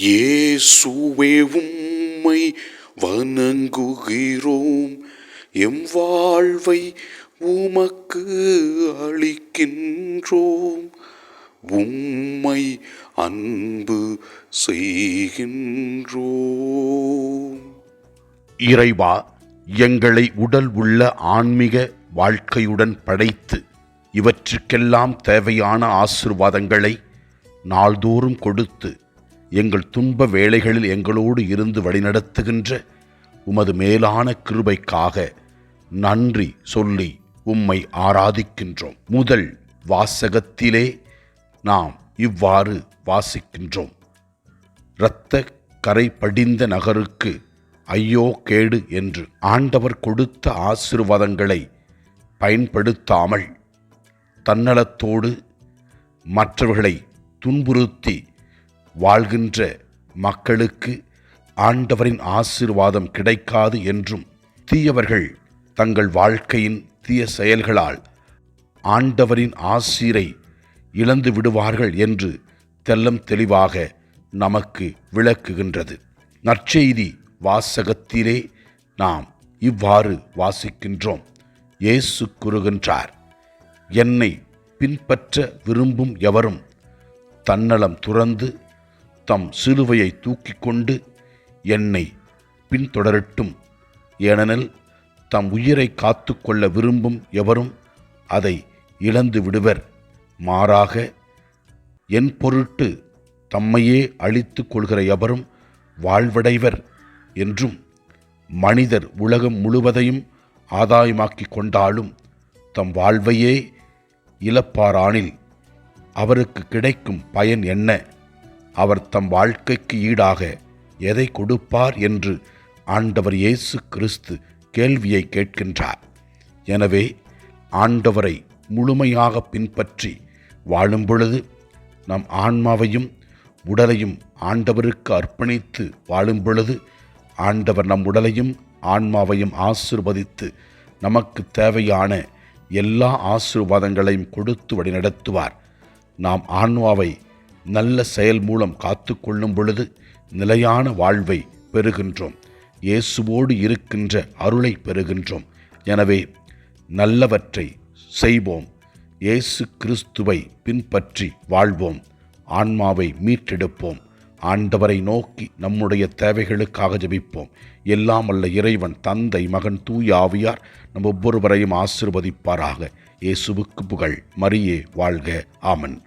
இயேசுவே உம்மை வணங்குகிறோம். எம் வாழ்வை உமக்கு அளிக்கின்றோம். உம்மை அன்பு செய்கின்றோம். இறைவா எங்களை உடல் உள்ள ஆன்மீக வாழ்க்கையுடன் படைத்து இவற்றுக்கெல்லாம் தேவையான ஆசிர்வாதங்களை நாள்தோறும் கொடுத்து எங்கள் துன்ப வேளைகளில் எங்களோடு இருந்து வழிநடத்துகின்ற உமது மேலான கிருபைக்காக நன்றி சொல்லி உம்மை ஆராதிக்கின்றோம். முதல் வாசகத்திலே நாம் இவ்வாறு வாசிக்கின்றோம். இரத்த கரை படிந்த நகருக்கு ஐயோ கேடு என்று ஆண்டவர் கொடுத்த ஆசிர்வாதங்களை பயன்படுத்தாமல் தன்னலத்தோடு மற்றவர்களை துன்புறுத்தி வாழ்கின்ற மக்களுக்கு ஆண்டவரின் ஆசீர்வாதம் கிடைக்காது என்றும் தீயவர்கள் தங்கள் வாழ்க்கையின் தீய செயல்களால் ஆண்டவரின் ஆசீரை இழந்து விடுவார்கள் என்று தெல்லம் தெளிவாக நமக்கு விளக்குகின்றது. நற்செய்தி வாசகத்திலே நாம் இவ்வாறு வாசிக்கின்றோம். இயேசு கூறுகின்றார் என்னை பின்பற்ற விரும்பும் எவரும் தன்னலம் துறந்து தம் சிலுவையை தூக்கிக் கொண்டு என்னை பின்தொடரட்டும். ஏனெனில் தம் உயிரை காத்துக்கொள்ள விரும்பும் எவரும் அதை இழந்து விடுவர். மாறாக என் பொருட்டு தம்மையே அழித்து கொள்கிற எவரும் வாழ்வடைவர் என்றும் மனிதர் உலகம் முழுவதையும் ஆதாயமாக்கிக் கொண்டாலும் தம் வாழ்வையே இழப்பாரானில் அவருக்கு கிடைக்கும் பயன் என்ன? அவர் தம் வாழ்க்கைக்கு ஈடாக எதை கொடுப்பார் என்று ஆண்டவர் இயேசு கிறிஸ்து கேள்வியை கேட்கின்றார். எனவே ஆண்டவரை முழுமையாக பின்பற்றி வாழும் பொழுது நம் ஆன்மாவையும் உடலையும் ஆண்டவருக்கு அர்ப்பணித்து வாழும் பொழுது ஆண்டவர் நம் உடலையும் ஆன்மாவையும் ஆசிர்வதித்து நமக்கு தேவையான எல்லா ஆசீர்வாதங்களையும் கொடுத்து வழிநடத்துவார். நாம் ஆன்மாவை நல்ல செயல் மூலம் காத்து கொள்ளும் பொழுது நிலையான வாழ்வை பெறுகின்றோம். இயேசுவோடு இருக்கின்ற அருளை பெறுகின்றோம். எனவே நல்லவற்றை செய்வோம். இயேசு கிறிஸ்துவை பின்பற்றி வாழ்வோம். ஆன்மாவை மீட்டெடுப்போம். ஆண்டவரை நோக்கி நம்முடைய தேவைகளுக்காக ஜெபிப்போம். எல்லாம் அல்ல இறைவன் தந்தை மகன் தூய ஆவியார் நம் ஒவ்வொருவரையும் ஆசிர்வதிப்பாராக. இயேசுவுக்கு புகழ். மரியே வாழ்க. ஆமன்.